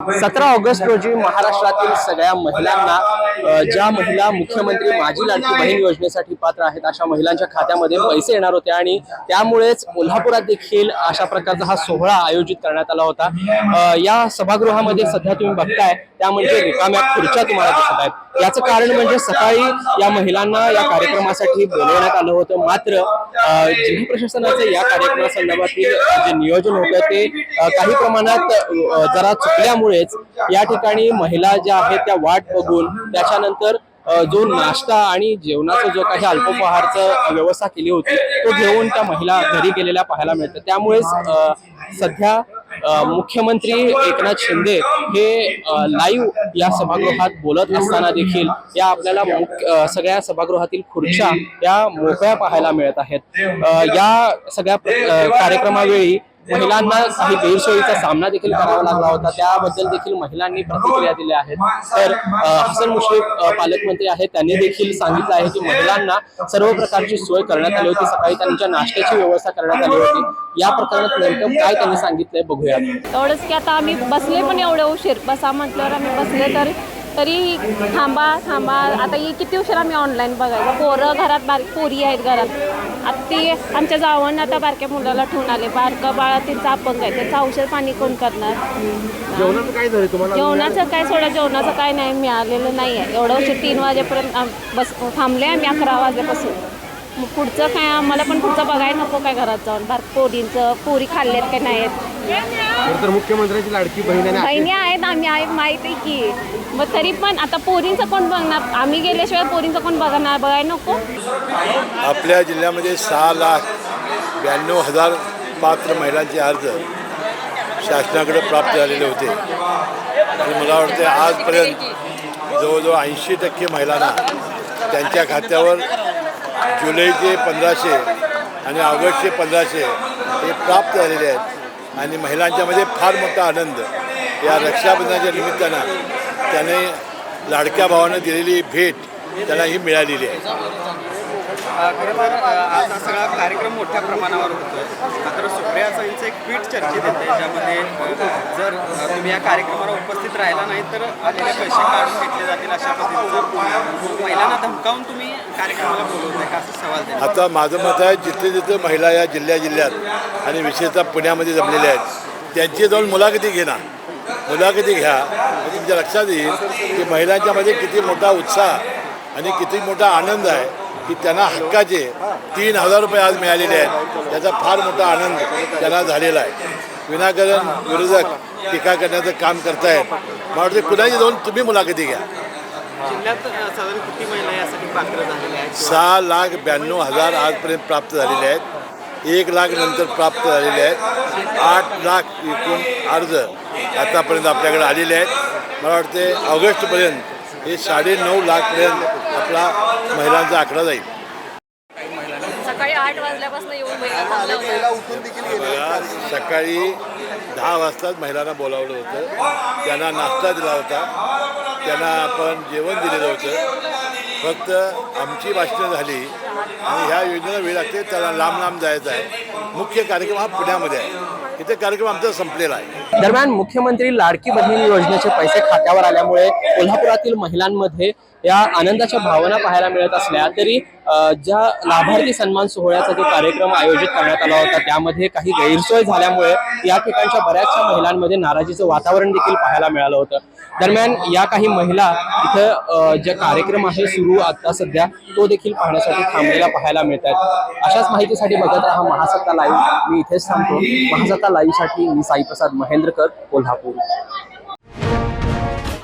सतरा ऑगस्ट रोजी महाराष्ट्रातील सगळ्या महिलांना ज्या महिला मुख्यमंत्री माझी लाडकी बहीण योजनेसाठी पात्र आहेत अशा महिलांच्या खात्यामध्ये पैसे येणार होते आणि त्यामुळेच कोल्हापुरात देखील अशा प्रकारचा हा सोहळा आयोजित करण्यात आला होता. या सभागृहामध्ये सध्या तुम्ही बघताय त्या म्हणजे रिकाम्या खुर्च्या तुम्हाला दिसत आहेत. याचं कारण म्हणजे सकाळी या महिलांना या कार्यक्रमासाठी बोलवण्यात आलं होतं. मात्र जिल्हा प्रशासनाचं या कार्यक्रमासंदर्भातील जे नियोजन होतं ते काही प्रमाणात जरा चुकल्यामुळे त्यामुळेच या ठिकाणी महिला ज्या आहेत त्या वाट बघून त्याच्यानंतर जो नाश्ता आणि जेवणाचा जो काही अल्पोपहारचं व्यवस्था केली होती तो घेऊन त्या महिला घरी गेलेल्या पाहायला मिळतं. त्यामुळेच सध्या मुख्यमंत्री एकनाथ शिंदे हे लाईव्ह या सभागृहात बोलत असताना देखील या आपल्याला सगळ्या सभागृहातील खुर्च्या या मोकळ्या पाहायला मिळत आहेत. या सगळ्या प्र- कार्यक्रमावेळी महिलांना काही गैरसोयीचा सामना देखील करावा लागला होता. त्याबद्दल देखील महिलांनी प्रतिक्रिया दिल्या आहेत तर हसन मुश्रीफ पालकमंत्री आहेत. त्यांनी देखील सांगितलं आहे की महिलांना सर्व प्रकारची सोय करण्यात आली होती. सकाळी त्यांच्या नाश्त्याची व्यवस्था करण्यात आली होती. या प्रकरणात नेमकं काय त्यांनी सांगितलंय बघूयात एवढंच की आता आम्ही बसले पण एवढे उशीर. बसा म्हटल्यावर आम्ही बसले तर तरी थांबा थांबा. आता ही किती उशीर आम्ही ऑनलाईन बघायचं. पोरं घरात बारीक पोरी आहेत घरात. आता ती आमच्या जावं आता बारक्या मुलाला ठेवून आले. बारकं बाळा तिचं अपंग आहे. त्याचं औषध पाणी कोण करणार? जेवणाचं काय झालं तुम्हाला? जेवणाचं काय सोडा जेवणाचं काय नाही. मिळालेलं नाही आहे. एवढं उशीर तीन वाजेपर्यंत आम- बस थांबले आम्ही अकरा वाजेपासून. मग पुढचं काय? आम्हाला पण पुढचं बघायला नको काय घरात जाऊन. बार पोरींचं पोरी खाल्लेत काय नाहीत? खरं तर मुख्यमंत्र्यांची लाडकी बहीण आहे बहिणी आहेत आम्ही आहे माहीत आहे की. मग तरी पण आता पोरींचं कोण बघणार? आम्ही गेल्याशिवाय पोरींचं कोण बघणार? बघायला नको. आपल्या जिल्ह्यामध्ये सहा लाख ब्याण्णव हजार पात्र महिलांचे अर्ज शासनाकडे प्राप्त झालेले होते. आणि मला वाटते आजपर्यंत जवळजवळ ऐंशी टक्के महिलांना त्यांच्या खात्यावर जुलैचे पंधराशे आणि ऑगस्टचे पंधराशे हे प्राप्त झालेले आहेत. आणि महिलांच्यामध्ये फार मोठा आनंद. या रक्षाबंधनाच्या निमित्तानं त्याने लाडक्या भावानं दिलेली भेट त्यांना ही मिळालेली आहे. खरं आज हा सगळा कार्यक्रम मोठ्या प्रमाणावर होतोय. मात्र सुप्रिया साईंचं एक ट्विट चर्चेत येते ज्यामध्ये जर तुम्ही या कार्यक्रमाला उपस्थित राहिला नाही तर आलेले पैसे काढून घेतले जातील अशा पद्धतीचं महिलांना धमकावून तुम्ही कार्यक्रमाला का असं सवाल आता माझं मत आहे जिथे जिथे महिला या जिल्ह्या जिल्ह्यात आणि विशेषतः पुण्यामध्ये जमलेल्या आहेत त्यांची जाऊन मुलाखती घेणार मुलाखती घ्या. म्हणजे तुमच्या लक्षात येईल की महिलांच्यामध्ये किती मोठा उत्साह आणि किती मोठा आनंद आहे की त्यांना हक्काचे तीन हजार रुपये आज मिळालेले आहेत. त्याचा फार मोठा आनंद त्यांना झालेला आहे. विनाकारण विरोधक टीका करण्याचं काम करतायत. मला वाटतं कुणाची जाऊन तुम्ही मुलाखती घ्या. जिल्ह्यात साधारण किती महिला यासाठी पात्र झालेल्या आहेत सहा लाख ब्याण्णव हजार आजपर्यंत प्राप्त झालेले आहेत. एक लाख नंतर प्राप्त झालेले आहेत. आठ लाख एकूण अर्ज आतापर्यंत आपल्याकडे आलेले आहेत. मला वाटते ऑगस्टपर्यंत हे साडेनऊ लाखपर्यंत आपला महिलांचा आकडा जाईल. सकाळी आठ वाजल्यापासून येऊन बघा सकाळी दहा वाजताच महिलांना बोलावलं होतं. त्यांना नाश्ता दिला होता. त्यांना आपण जेवण दिलेलं होतं. फक्त आमची भाषणं झाली आणि ह्या योजनेला वेळ लागते त्याला लांब लांब जायचं आहे. मुख्य कार्यक्रम हा पुण्यामध्ये आहे. इथे कार्यक्रम आमचा संपलेला आहे. दरम्यान मुख्यमंत्री लाडकी बहीण योजनेचे पैसे खात्यावर आल्यामुळे कोल्हापुरातील महिलांमध्ये या आनंदाच्या भावना पाहायला मिळत असल्या तरी ज्या लाभार्थी सन्मान सोहळ्याचा जो कार्यक्रम आयोजित करण्यात आला होता त्यामध्ये काही गैरसोय झाल्यामुळे या ठिकाणच्या बऱ्याचशा महिलांमध्ये नाराजीचं वातावरण देखील पाहायला मिळालं होतं. दरम्यान या काही महिला इथं जे कार्यक्रम आहे सुरू आता सध्या तो देखील पाहण्यासाठी थांबलेला पाहायला मिळत आहेत अशाच माहितीसाठी बघत राहा महासत्ता लाईव्ह. मी इथेच थांबतो. महासत्ता लाईव्हसाठी मी साईप्रसाद महेंद्रकर कोल्हापूर.